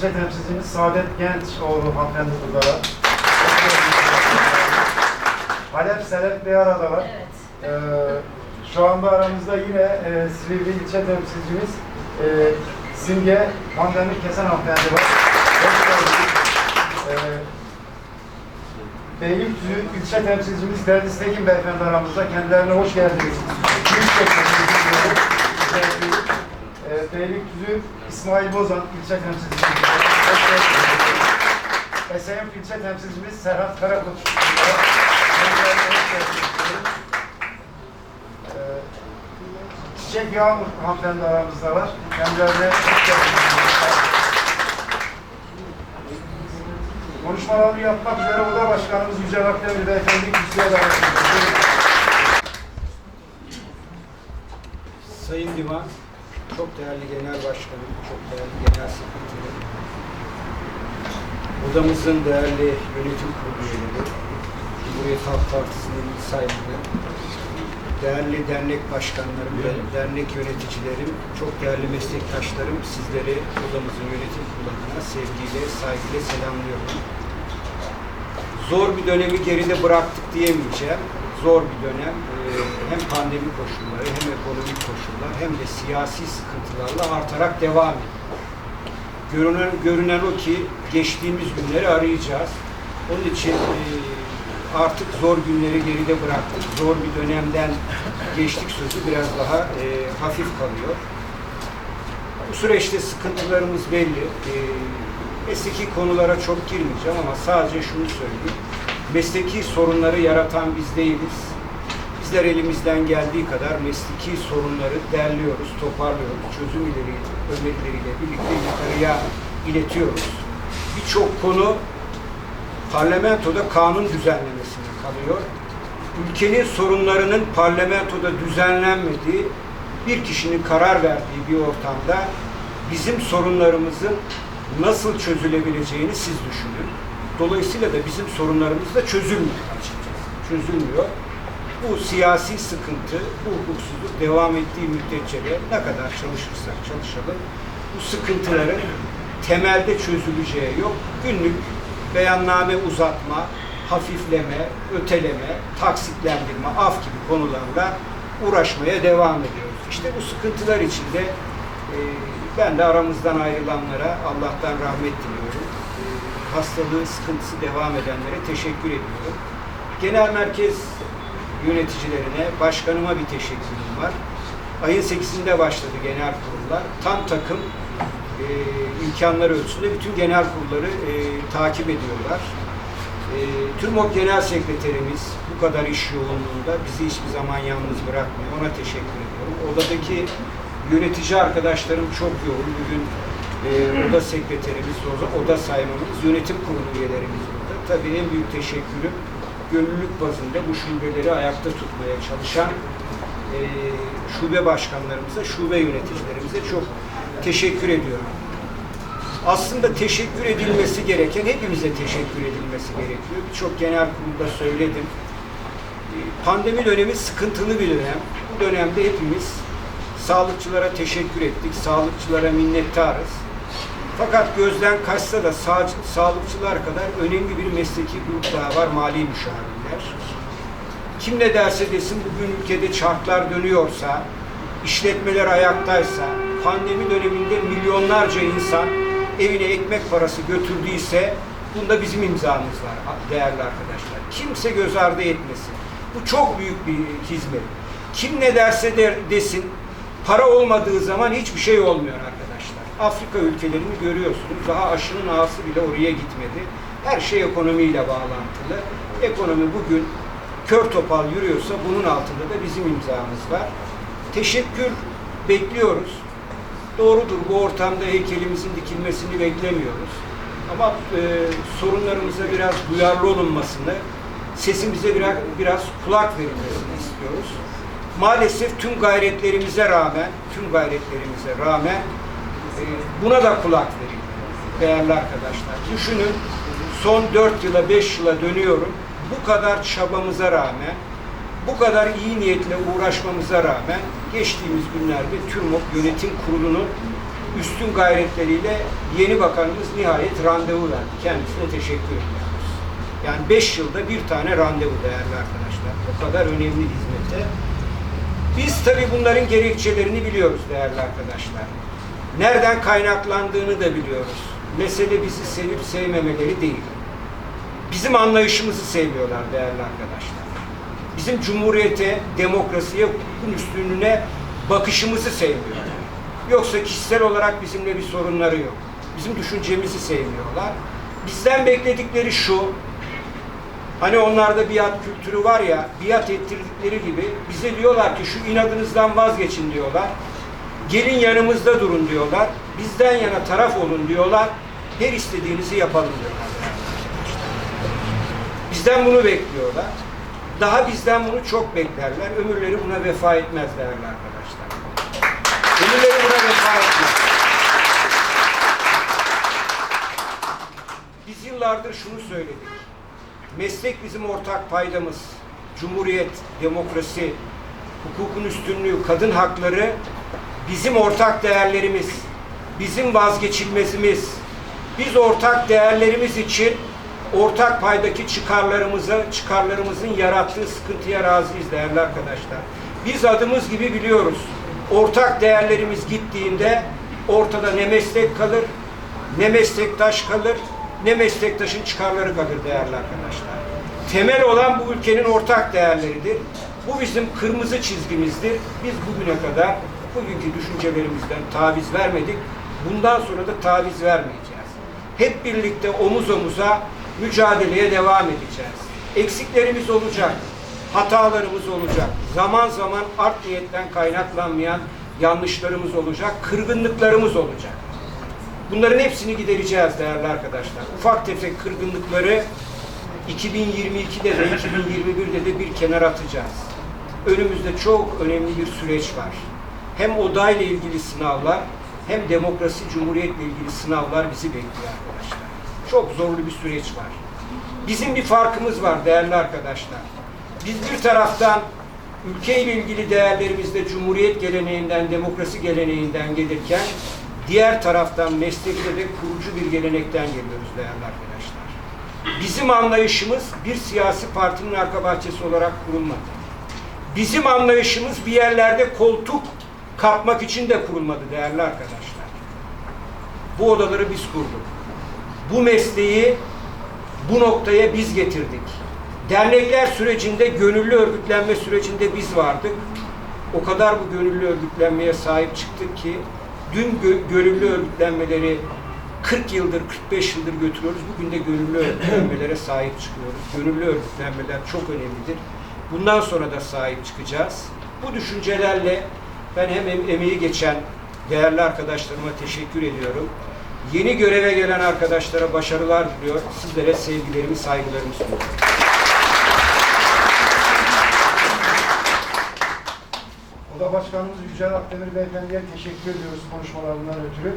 ilçe temsilcimiz Saadet Gençoğlu hanımefendi burada var. Halep Selef bir arada var. Evet. Ee, şu anda aramızda yine e, Silivri ilçe temsilcimiz e, Simge Pandemir Kesen hanımefendi var. Hoş geldiniz. Ee, Beylikdüzü ilçe temsilcimiz Deniz Tekin beyefendi aramızda. Kendilerine hoş geldiniz. Büyük teşekkür. Ee, Beylikdüzü İsmail Bozan ilçe temsilcimiz. Geldiniz. Esenyurt ilçe temsilcimiz Serhat geldiniz. Ee, Çiçek Yağmur hanımefendi aramızda var. Kendilerine. Konuşmalarını yapmak üzere Oda Başkanımız Yücel Akdemir Beyefendi kürsüye davet ediyoruz. Sayın Divan, çok değerli genel başkanım, çok değerli genel sekreterim, odamızın değerli yönetim kurulu üyeleri, Cumhuriyet Halk Partisi'nin il sahibi, değerli dernek başkanlarım ve dernek yöneticilerim, çok değerli meslektaşlarım, sizleri odamızın yönetim kuruluna sevgiyle, saygıyla selamlıyorum. Zor bir dönemi geride bıraktık diyemeyeceğim. Zor bir dönem. Ee, hem pandemi koşulları, hem ekonomik koşullar, hem de siyasi sıkıntılarla artarak devam ediyor. Görünen, görünen o ki geçtiğimiz günleri arayacağız. Onun için e, artık zor günleri geride bıraktık. Zor bir dönemden geçtik sözü biraz daha e, hafif kalıyor. Bu süreçte sıkıntılarımız belli. E, mesleki konulara çok girmeyeceğim ama sadece şunu söyleyeyim. Mesleki sorunları yaratan biz değiliz. Bizler elimizden geldiği kadar mesleki sorunları derliyoruz, toparlıyoruz, çözüm ileri, önerileriyle birlikte yukarıya iletiyoruz. Birçok konu parlamentoda kanun düzenlemesine kalıyor. Ülkenin sorunlarının parlamentoda düzenlenmediği, bir kişinin karar verdiği bir ortamda bizim sorunlarımızın nasıl çözülebileceğini siz düşünün. Dolayısıyla da bizim sorunlarımız da çözülmüyor açıkçası. Çözülmüyor. Bu siyasi sıkıntı, bu hukuksuzluk devam ettiği müddetçe de ne kadar çalışırsak çalışalım bu sıkıntıların temelde çözüleceği yok. Günlük beyanname uzatma, hafifleme, öteleme, taksitlendirme, af gibi konularla uğraşmaya devam ediyoruz. İşte bu sıkıntılar içinde e, ben de aramızdan ayrılanlara Allah'tan rahmet diliyorum. E, hastalığı, sıkıntısı devam edenlere teşekkür ediyorum. Genel merkez yöneticilerine, başkanıma bir teşekkürüm var. Ayın 8'inde başladı genel kurullar. Tam takım e, imkanlar ölçüsünde bütün genel kurulları e, takip ediyorlar. E, TÜRMOK Genel Sekreterimiz bu kadar iş yoğunluğunda bizi hiçbir zaman yalnız bırakmıyor. Ona teşekkür ediyorum. Odadaki yönetici arkadaşlarım çok yoğun. Bugün e, oda sekreterimiz, oda, saymamız, yönetim kurulu üyelerimiz burada. Tabii en büyük teşekkürüm gönüllülük bazında bu şubeleri ayakta tutmaya çalışan e, şube başkanlarımıza, şube yöneticilerimize çok teşekkür ediyorum. Aslında teşekkür edilmesi gereken, hepimize teşekkür edilmesi gerekiyor. Birçok genel kurulda söyledim. E, Pandemi dönemi sıkıntılı bir dönem. Bu dönemde hepimiz sağlıkçılara teşekkür ettik, sağlıkçılara minnettarız. Fakat gözden kaçsa da sağ, sağlıkçılar kadar önemli bir mesleki grup daha var, mali müşavirler. Kim ne derse desin bugün ülkede çarklar dönüyorsa, işletmeler ayaktaysa, pandemi döneminde milyonlarca insan evine ekmek parası götürdüyse bunda bizim imzamız var değerli arkadaşlar. Kimse göz ardı etmesin. Bu çok büyük bir hizmet. Kim ne derse der, desin, para olmadığı zaman hiçbir şey olmuyor arkadaşlar. Afrika ülkelerini görüyorsunuz. Daha aşının ağası bile oraya gitmedi. Her şey ekonomiyle bağlantılı. Ekonomi bugün kör topal yürüyorsa bunun altında da bizim imzamız var. Teşekkür bekliyoruz. Doğrudur bu ortamda heykelimizin dikilmesini beklemiyoruz. Ama e, sorunlarımıza biraz duyarlı olunmasını, sesimize biraz, biraz kulak verilmesini istiyoruz. Maalesef tüm gayretlerimize rağmen, tüm gayretlerimize rağmen buna da kulak verin değerli arkadaşlar. Düşünün son 4 yıla 5 yıla dönüyorum. Bu kadar çabamıza rağmen bu kadar iyi niyetle uğraşmamıza rağmen geçtiğimiz günlerde TÜRMOK Yönetim Kurulu'nun üstün gayretleriyle yeni bakanımız nihayet randevu verdi. Kendisine teşekkür ediyoruz. Yani 5 yılda bir tane randevu değerli arkadaşlar. O kadar önemli hizmete. Biz tabii bunların gerekçelerini biliyoruz değerli arkadaşlar. Nereden kaynaklandığını da biliyoruz. Mesele bizi sevip sevmemeleri değil. Bizim anlayışımızı sevmiyorlar değerli arkadaşlar. Bizim cumhuriyete, demokrasiye, hukukun üstünlüğüne bakışımızı sevmiyorlar. Yoksa kişisel olarak bizimle bir sorunları yok. Bizim düşüncemizi sevmiyorlar. Bizden bekledikleri şu, Hani onlarda biat kültürü var ya, biat ettirdikleri gibi bize diyorlar ki şu inadınızdan vazgeçin diyorlar. Gelin yanımızda durun diyorlar. Bizden yana taraf olun diyorlar. Her istediğinizi yapalım diyorlar. Bizden bunu bekliyorlar. Daha bizden bunu çok beklerler. Ömürleri buna vefa etmez değerli arkadaşlar. Ömürleri buna vefa etmez. Biz yıllardır şunu söyledik. Meslek bizim ortak paydamız. Cumhuriyet, demokrasi, hukukun üstünlüğü, kadın hakları bizim ortak değerlerimiz. Bizim vazgeçilmezimiz. Biz ortak değerlerimiz için ortak paydaki çıkarlarımıza, çıkarlarımızın yarattığı sıkıntıya razıyız değerli arkadaşlar. Biz adımız gibi biliyoruz. Ortak değerlerimiz gittiğinde ortada ne meslek kalır, ne meslektaş kalır, ne meslektaşın çıkarları kalır değerli arkadaşlar. Temel olan bu ülkenin ortak değerleridir. Bu bizim kırmızı çizgimizdir. Biz bugüne kadar bugünkü düşüncelerimizden taviz vermedik. Bundan sonra da taviz vermeyeceğiz. Hep birlikte omuz omuza mücadeleye devam edeceğiz. Eksiklerimiz olacak, hatalarımız olacak. Zaman zaman art niyetten kaynaklanmayan yanlışlarımız olacak, kırgınlıklarımız olacak. Bunların hepsini gidereceğiz değerli arkadaşlar. Ufak tefek kırgınlıkları 2022'de de 2021'de de bir kenara atacağız. Önümüzde çok önemli bir süreç var. Hem odayla ilgili sınavlar hem demokrasi, cumhuriyetle ilgili sınavlar bizi bekliyor arkadaşlar. Çok zorlu bir süreç var. Bizim bir farkımız var değerli arkadaşlar. Biz bir taraftan ülkeyle ilgili değerlerimizde cumhuriyet geleneğinden, demokrasi geleneğinden gelirken diğer taraftan meslekte de kurucu bir gelenekten geliyoruz değerli arkadaşlar. Bizim anlayışımız bir siyasi partinin arka bahçesi olarak kurulmadı. Bizim anlayışımız bir yerlerde koltuk kapmak için de kurulmadı değerli arkadaşlar. Bu odaları biz kurduk. Bu mesleği bu noktaya biz getirdik. Dernekler sürecinde, gönüllü örgütlenme sürecinde biz vardık. O kadar bu gönüllü örgütlenmeye sahip çıktık ki dün gö- gönüllü örgütlenmeleri 40 yıldır, 45 yıldır götürüyoruz. Bugün de gönüllü örgütlenmelere sahip çıkıyoruz. Gönüllü örgütlenmeler çok önemlidir. Bundan sonra da sahip çıkacağız. Bu düşüncelerle ben hem em- emeği geçen değerli arkadaşlarıma teşekkür ediyorum. Yeni göreve gelen arkadaşlara başarılar diliyor. Sizlere sevgilerimi, saygılarımı sunuyorum. Oda Başkanımız Yücel Akdemir Beyefendi'ye teşekkür ediyoruz konuşmalarından ötürü.